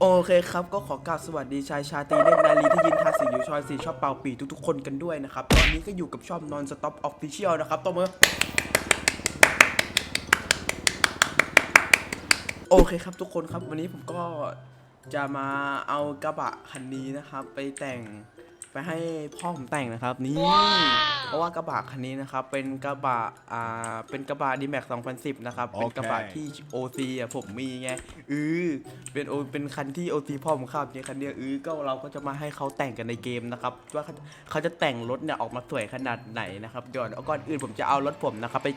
โอเคครับ ก็ขอกราวสวัสดีชายชาตรีเล่นนาลีที่ยินทาสีอยู่ชอยสีชอบเป่าปีทุกๆคนกันด้วยนะครับ ตอนนี้ก็อยู่กับช่อง Non Stop Official นะครับตัวมือโอเคครับทุกคนครับวันนี้ผมก็จะมาเอากระบะคันนี้นะครับ ไปแต่ง ไปให้พ่อผมแต่งนะครับนี่เพราะว่ากระบะคันนี้นะครับเป็นกระบะอ่าเป็นกระบะ d m a x 2010 นะครับ เป็นกระบะที่ OC อะผมมีไงเออเป็นโอเป็นคันที่ OC พ่อผมขับเนี่ยคันเนี้ยเออก็เราก็จะมาให้เขาแต่งกันในเกมนะครับว่าเขาเขาจะแต่งรถเนี่ยออกมาสวยขนาดไหนนะครับเดี๋ยวก่อนอื่นผมจะเอารถผมนะครับไป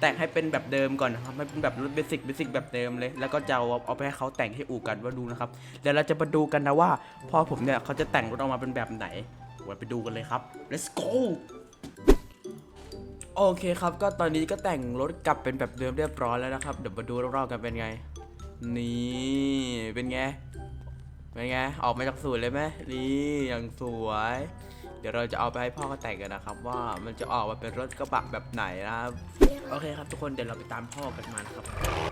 แต่งให้เป็นแบบเดิมก่อนนะครับให้เป็นแบบรถเบสิกเบสิกแบบเดิมเลย แล้วก็จะเอาเอาไปให้เขาแต่งให้อู่กันว่าดูนะครับเดี๋ยวเราจะมาดูกันนะว่าพ่อผมเนี่ยเขาจะแต่งรถออกมาเป็นแบบไหน ไว้ไปดูกันเลยครับ let's go โอเคครับก็ตอนนี้ก็แต่งรถกลับเป็นแบบเดิมเรียบร้อยแล้วนะครับ เดี๋ยวมาดูรอบๆกันเป็นไง นี่เป็นไง เป็นไง ออกมาจากศูนย์เลยไหมนี่อย่างสวย เดี๋ยวเราจะเอาไปให้พ่อเขาแต่งกันนะครับ ว่ามันจะออกมาเป็นรถกระบะแบบไหนนะครับ โอเคครับทุกคนเดี๋ยวเราไปตามพ่อกันมานะครับ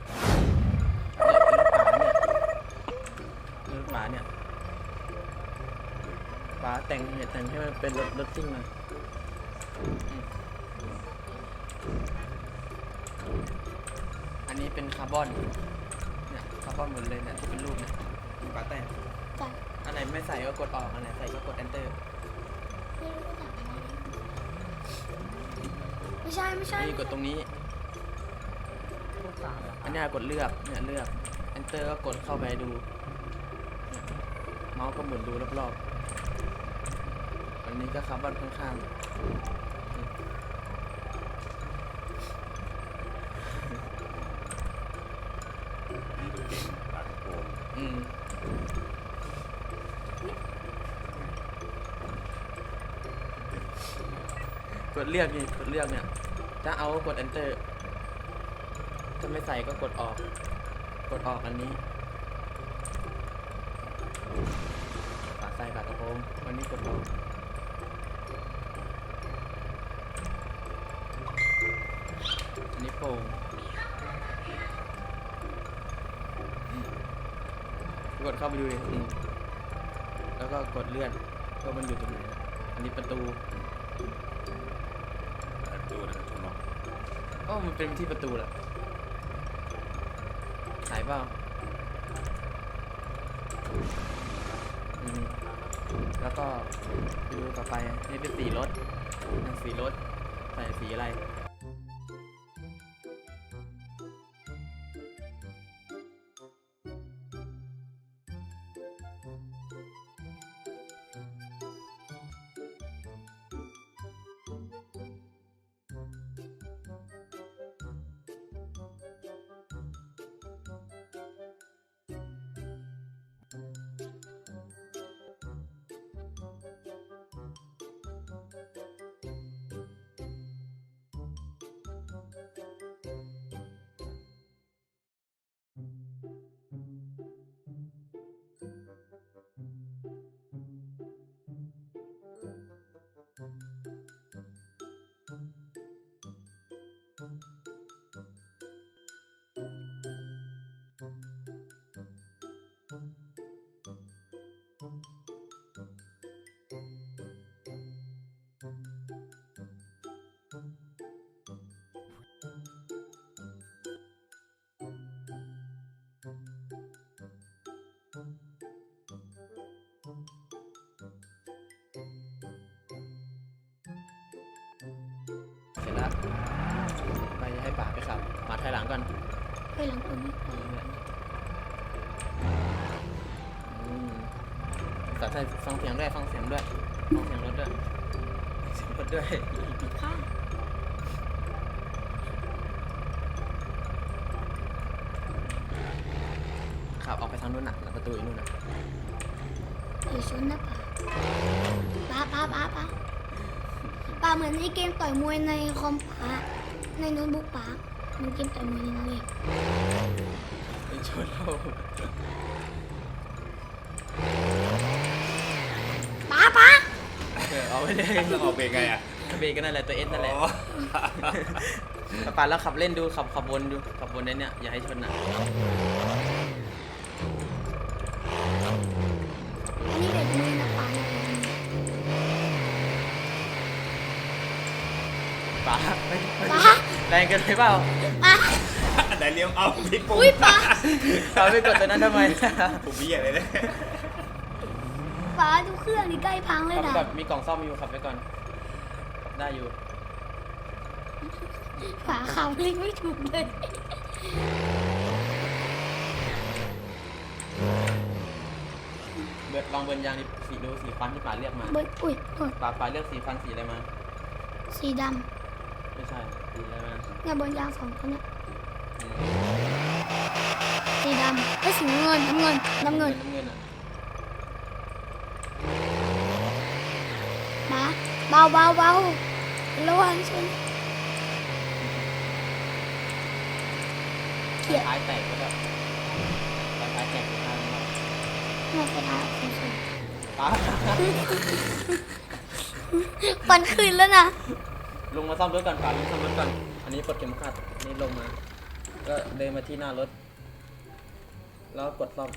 แต่งเนี่ยแต่งให้มันเป็นรถรถซิ่งหน่อยอืมอันนี้เป็นคาร์บอน เนี่ยคาร์บอนหมดเลยเนี่ยที่เป็นรูปเนี่ยป๋าแต่งจ้ะอันไหนไม่ใส่ก็กดออก อันไหนใส่ก็กด enter ไม่รู้จักอะไรไม่ใช่ไม่ใช่นี่กดตรงนี้ อันเนี้ยกดเลือก เนี่ยเลือก enter ก็กดเข้าไปดูเนี่ยเมาส์ก็หมุนดูรอบๆอั นี้ก็คาร์บอนข้างๆอืมกดเลือกนี่กดเลือกเนี่ย ถ้าเอาก็กด enter ถ้าไม่ใส่ก็กดออก กดออกอันนี้ฝาใส่ฝากระโปรงวันนี้กดลงอันนี้โป่ งกดเข้าไปดูเลยอืมแล้วก็กดเลื่อนว่ามันอยู่ตรงไหนอันนี้ประตูดูนะคุณหมออ๋อมันเป็นที่ประตูแหละหายเปล่าอืมแล้วก็ดูต่อไปนี่เป็นสีรถนั่นสีรถใส่สีอะไร ไปให้ป่าไปขับมาถอยหลังก่อนไปหลังคนนี้ไปอืมแต่ใส่ฟังเสียงด้วยฟังเสียงด้วยฟังเสียงรถด้วยเสียงรถด้วยข้างขับออกไปทางนู้นน่ะแล้วประตูอีกนู่นน่ะเดี๋ยวชนนะป้าป้าป้าป้าป้าาเหมือนในเกมต่อยมวยในคอมป้าในโน้ตบุ๊กป้ามันเกมต่อยมวยในนั้นเลยไอ้ชนเราป้าป้าเออเอาไปเลยต้อออกเบรกไงอะเบรกก็นั่นแหละตัวเอสนั่นแหละปาแล้วขับเล่นดูขับขับวนดูขับวนในเนี่ยอย่าให้ชนน่ะ แรงเกินไปเปล่าอะ ไหนเลี้ยวเอาพี่ปุ๊อุ้ยป้าเราไปกดตัวนั้นทำไมผมมีอะไรเนี่ยป้าดูเครื่องนี่ใกล้พังเลยนะแบบมีกล่องซ่อมอยู่ขับไปก่อน ได้อยู่ป้าขับลิงไม่ถูกเลยเบิร์ดลองเบิร์นยางดิสีดูสีฟันที่ป๋าเลือกมาเบิ้ลอุ้ยโทษป๋าป๋าเลือกสีฟันสีอะไรมา สีดไม่ ใช่สีอะไรมาำเนี่ยบนยางสองคนเนี่ยสีดำไอ้ยสีน้ำเงินน้ำเงินน้ำเงินน้ำเงินอะป้าเบาเบาเบาระวังชนเขียดท้ายแตกก็แบบท้ายแตกไปทางนั้นไม่ไปทางคนชนป๋าปันคืนแล้วนะ ลงมาซ่อมรถก่อนป๋าลงซ่อมรถก่อน อันนี้ปลดเข็มขัดอันนี่ลงมา ก็เดินมาที่หน้ารถ แล้วกดซ่อม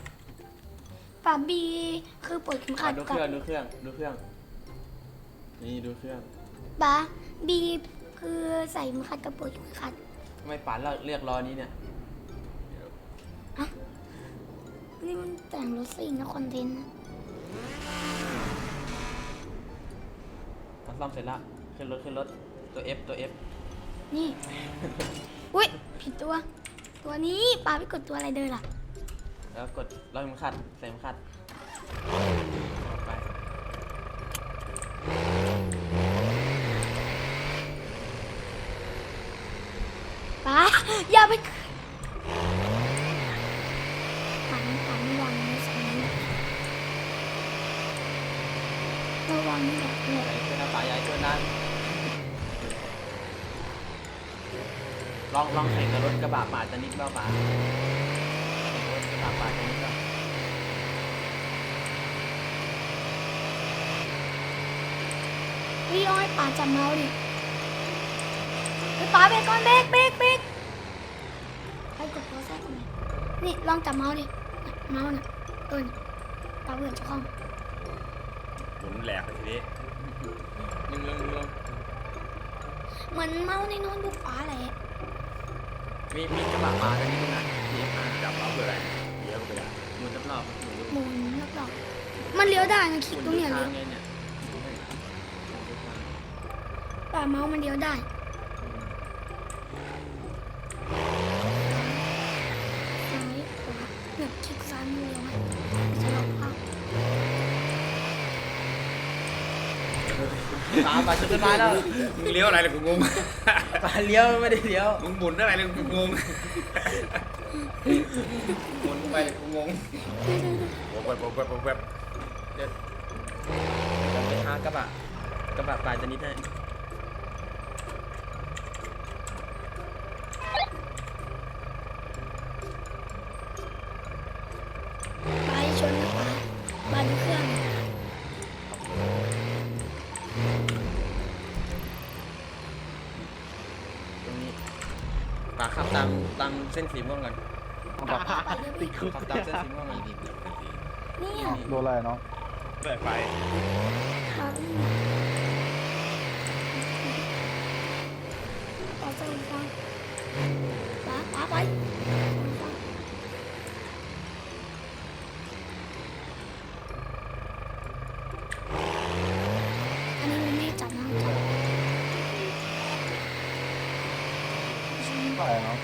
ป้าบีคือปวดเข็มขัอะดดูเคกับรื่องดูเครื่องดูเครื่อง นี่ดูเครื่องป้าบีคือใส่เข็มขัดกับปวดเข็มขัด ทำไมป๋าเลือกเลือกล้อนี้เนี่ย นี่มันแต่งรถซิ่งนะคอนเทนต์นะพอซ่อมเสร็จแล้วขึ้นรถขึ้นรถ ตัว F ตัว F นี่ อุ้ยผิดตัว ตัวนี้ป้าไปกดตัวอะไรเดินล่ะ แล้วกดล็อกเข็มขัดใส่เข็มขัดออกไปป้าอย่าไปป้าน้ำตาลระวังนะสองนี้ระวังนี่แบบเนี่ยใหญ่ขึ้นนะป๋าใหญ่ขึ้นนะ ลองลองแข่งกับรถกระบะป๋าจะนิดเปล่าป๋าแข่งกับรถกระบะป๋าจะนิดเปล่าพี่อ้อยป้าจับเมาส์ดิเฮ้ยป้าเบรกก่อนเบรกเบรกเบรกไปกดตัวแทรกทำไมนี่ลองจับเมาส์ดิน่ะเมาส์น่ะเออน่ะป้าเบื่อจะคล่องหมุนแหลกไปทีนี้มึงลงมึงลงเหมือนเมาส์ในโน้ตบุ๊กป้าแหละ มีมีกระบะป๋าจะนิดนึงนะ DFR จับเอาเพื่ออะไรเลี้ยวไปได้หมุนรอบๆหมุนรอบหมุนแล้วก็มันเลี้ยวได้นะคลิกตรงเนี้ยทาเลี้ยวงไงเนี่ยป้าเมาส์มันเลี้ยวได้ซ้ายขวาเนี่ยคลิกซ้ายมันเลี้ยวให้สลับภาพ ป๋าป๋าจะขึ้นมาแล้วมึงเลี้ยวอะไรเลยกูงงป๋าเลี้ยวไม่ได้เลี้ยวมึงหมุนอะไรเลยกูงง หมุนไปเลยกูงงแวบแวบแวบแวบแวบเดี๋ยวเดี๋ยวไปหากระบะกระบะป๋าจะนิดให้ไป ตามตามเส้นสีม่วงก่อนป้าป้าป้าเดี๋ยวไปขับตามเส้นสีม่วงก่อนเนี่ยโดนอะไรเนาะเปิดไฟป้าไปป้าจะฟังป้าป้าไปอันนี้มันไม่จับนะจับ อะไรเนาะ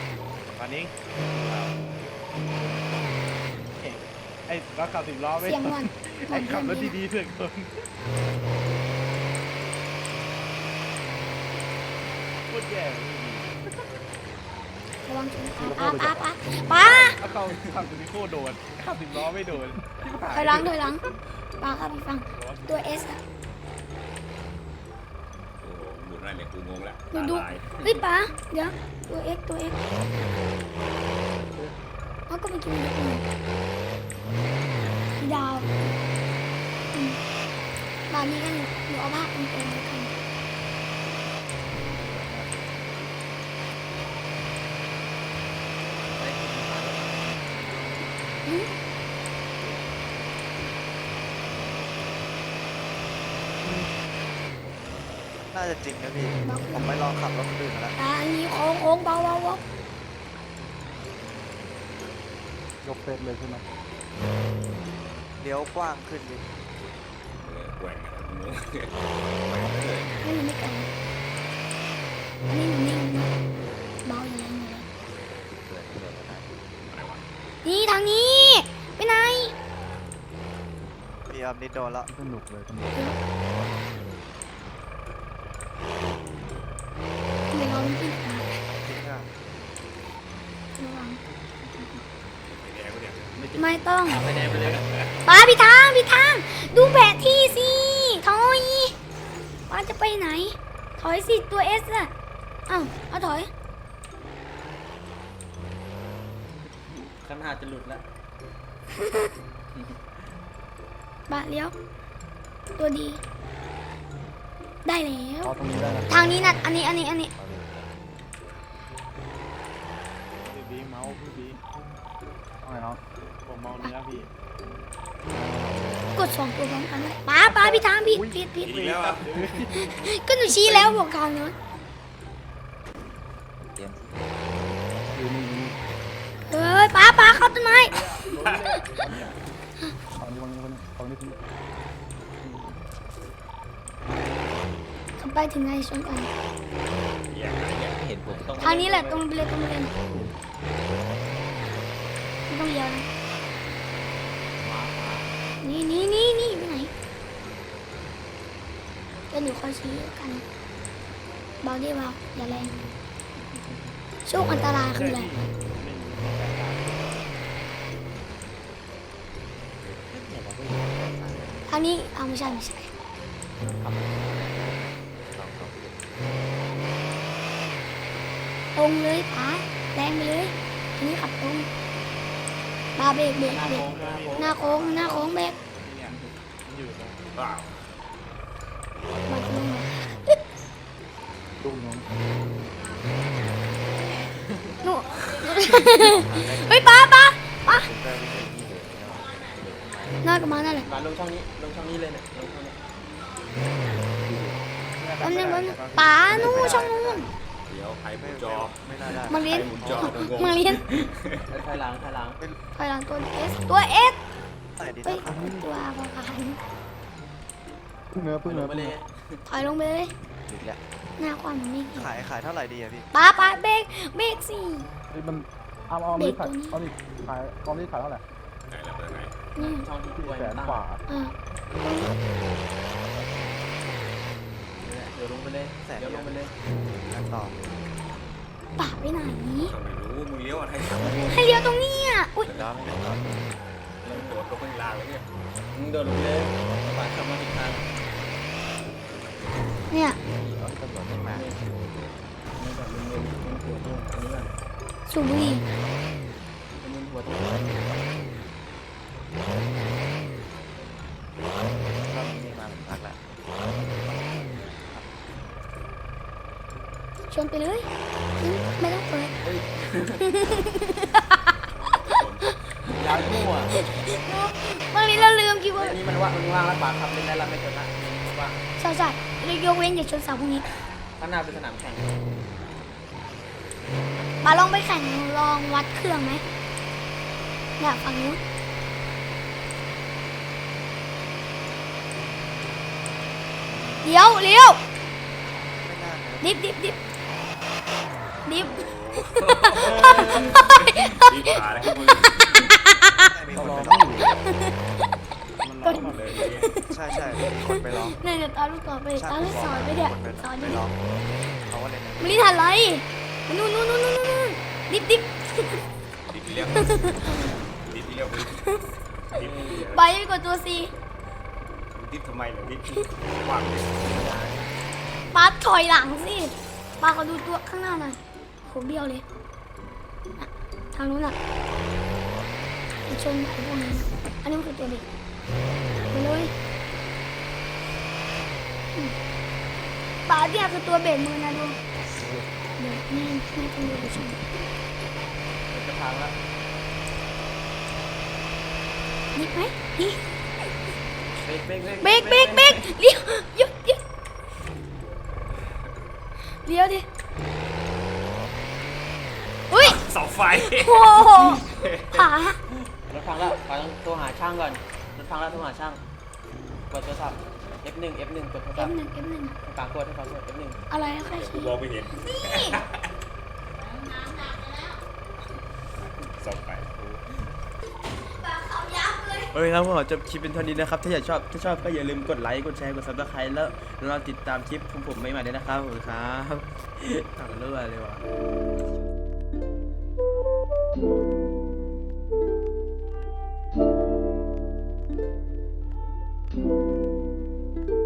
ต อนนี้ไอ้เราขับสิบล้อไม่เสียงมันไอ้ขับรถดีๆเพื่อนคนพูดแย่ระวังชนป้าป้าป้าป้าเอาเขาขับสิบโคโดนขับสิบล้อไม่โดนที่ผ่านถอยหลังถอยหลังป้าครับพี่ฟังตัวเอสอะโอ้โหหมุนอะไรเลยกูงงละหนูตาดูลายเฮ้ยป้าเดี๋ยวตัวเอ็กตัวเอ็กเขาก็ไปกินยกมือดาวอืมตอนนี้กันหนูเอาภาพเป็นตัวแล้วกันอืม น่าจะจริงนะพี่ ผมไปลองขับรถคนอื่นมาแล้ว อ่าอันนี้โค้งโค้งเบาเบาเบายกเซตเลยใช่ไหมเลี้ยวกว้างขึ้นพี่เออแกว่งอะงงไม่มีไม่ไกลอันนี้มันนิ่งนะเบาอย่างไรเลยอะไรวะนี่ทางนี้ไปไหน พี่ออมนิดโดนแล้วสนุกเลยสนุก เดี๋ยวเราไปที่ไหน จริงอะ ระวัง ไอ้แดงวะเนี่ย ไม่ ต้องไปไหนไปเลยป้าพี่ทางพี่ทาง ดูแผนที่สิถอยป้าจะไปไหน ถอยสิตัวเอสอะเอ้าเอาถอยขนาดจะหลุดแล้วบาเลี้ยว ตัวดี ได้แล้วพอตรงนี้ได้นะทางนี้นะอันนี้อันนี้อันนี้ พี่บีเมาส์พี่บี เอาไงน้องผมเมาเนื้อพี่กดสองตัวพร้อมกันเลยป้าป้าพี่ทางพี่ผิดผิดอีกแล้วอะก็หนูชี้แล้วบอกทางเนาะอยู่นี่นี่เอ้ยป้าป้าเข้าต้นไม้เอานี่วางนี่วางนี่เอานี่วางนี่ขับไปถึงไหนชนกันแยกกันแยกเห็นผมต้องทางนี้แหละตรงไปเลยตรงไปเลยไม่ ต้องเลี้ยวนะนี่นี่นี่นี่ไปไหนเดี๋ยวหนูคอยชี้กันเบาดีเบาอย่าแรงช่วงอันตรายคืออะไรทางนี้เอาไม่ใช่ไม่ใช่ตรงเลยป๋าแรงไปเลยอันนี้ขับตรง บาเบรกเบรกเบรกหน้าโค้งหน้าโค้งเบรกเนี่ยมันอยู่ตรงว้าวบาจะลงมาตู้น้องหนูเฮ้ยป้าป้าป้าน่ากับมานั่นแหละมาลงช่องนี้ลงช่องนี้เลยเนี่ยลงช่องนี้แป๊บนึงแป๊บนึงป๋านู่นช่องนู่นเดี๋ยวใครหมุไม่นจอไม่น่าได้มาใครเลี้ยนหมุนจอกูงงมาเลี้ยนถอยหลังถอยหลังถอยหลังตัวเอสตัวเอสใส่ดีเฮ้ยนะครับตัวประกันพึ่งเนื้อพึ่งลเนื้องไปเลยถอยลงไปเลยอีกแล้วหน้าความมันไม่เห็นขายขายเท่าไหร่ดีอะพี่ป้าป้าเบรกเบรกสิเฮ้ยมันเอาเอานี่ขายเอานี่ขายเอานี่ขายเท่าไหร่ไหนแล้วไปไหนนี่ช่องที่สี่ตัวแสนกว่าอ่าเดี๋ ยวลงไปเลยเดี๋ยวลงไปเลยกันต่อป้าไปไหนก็ไม่รู้มึงเลี้ยวอะไรทำงงให้เลี้ยวตรงนี้อะอุ้ยแล้วไม่ได้ต่อเริ่มโดดลงข้างล่างแล้วเนี่ยมึงเดินลงไปเลยปาดเข้ามาอีกทางเนี่ยตำรวจไม่มานี่ก่อนมึงเดินมึงหัวตรงอันนี้ก่อนสูบบุหรี่มึงหัวตรง ก็มีมาเป็นพักแล้ว ชนไปเลยอืมไม่ต้องเปิดยาวมั่วบางทีเราลืมคิดว่าอันนี้มันว่ามึงว่างแล้วปากขับเล่นได้แล้วไม่ชนนะว่าใช่ใช่เรายกเว้นอย่าชนเสาพวกนี้ข้างหน้าเป็นสนามแข่งมาลองไปแข่งลองวัดเครื่องไหมเนี่ยฝั่งนู้นเลี้ยวเลี้ยวไม่น่านะดิบดิบ ดิบดิบรีบขาแล้วมึงไม่มีเขาคนรอไปไม่ร้องอยู่มันรอมาเลยใช่ใช่มีคนไปร้องเนี่ยเดี๋ยวตามลูกต่อไปใช่ตามลูกผมสบออนกไปเดี๋ยวคนไปสอนไปดิร้องเขาว่าเลยนะมันนี่ทันไรนู่นนู่นนู่นนู่นนู่นดิบดิบดิบเลี้ยวดิบเลี้ยวดิบใบไปกดตัวซีดิบทำไมเหรอดิบว่างเลยป้าถอยหลังสิป้าก็ดูตัวข้างหน้าหน่อย โหเบี้ยวเลยน่ะทางนู้นอะไปชนไอ้พวกนี้นะอันนี้มันคือตัวเด็กไปเลยอืมป้าเนี่ยคือตัวเบรกมือนะดูเดี๋ยวนี่นี่ต้องดูไปชนจะพังแล้วนี่ไหมนี่เบรกเบรกเบรกเบรกเบรกเลี้ยวหยุดหยุดเลี้ยวดิอุ้ย เสาไฟ โอ้โหขารถพังแล้วขอต้องโทรหาช่างก่อนรถพังแล้วโทรหาช่างกดโทรศัพท์ F1 F1 กดโทรศัพท์ F1 F1 ให้ปากกดให้ปากกด F1 อะไรค่อยกูชี้มองไม่เห็นเสาไฟโอเคครับผมขอจบคลิปเป็นเท่านี้นะครับ ถ้าอยากชอบถ้าชอบก็อย่าลืมกดไลค์กดแชร์กดซับสไครต์แล้วแล้วเราติดตามคลิปของผมใหม่ๆด้วยนะครับขอบคุณครับทำเรื่อยเลยว่ะ Thank you.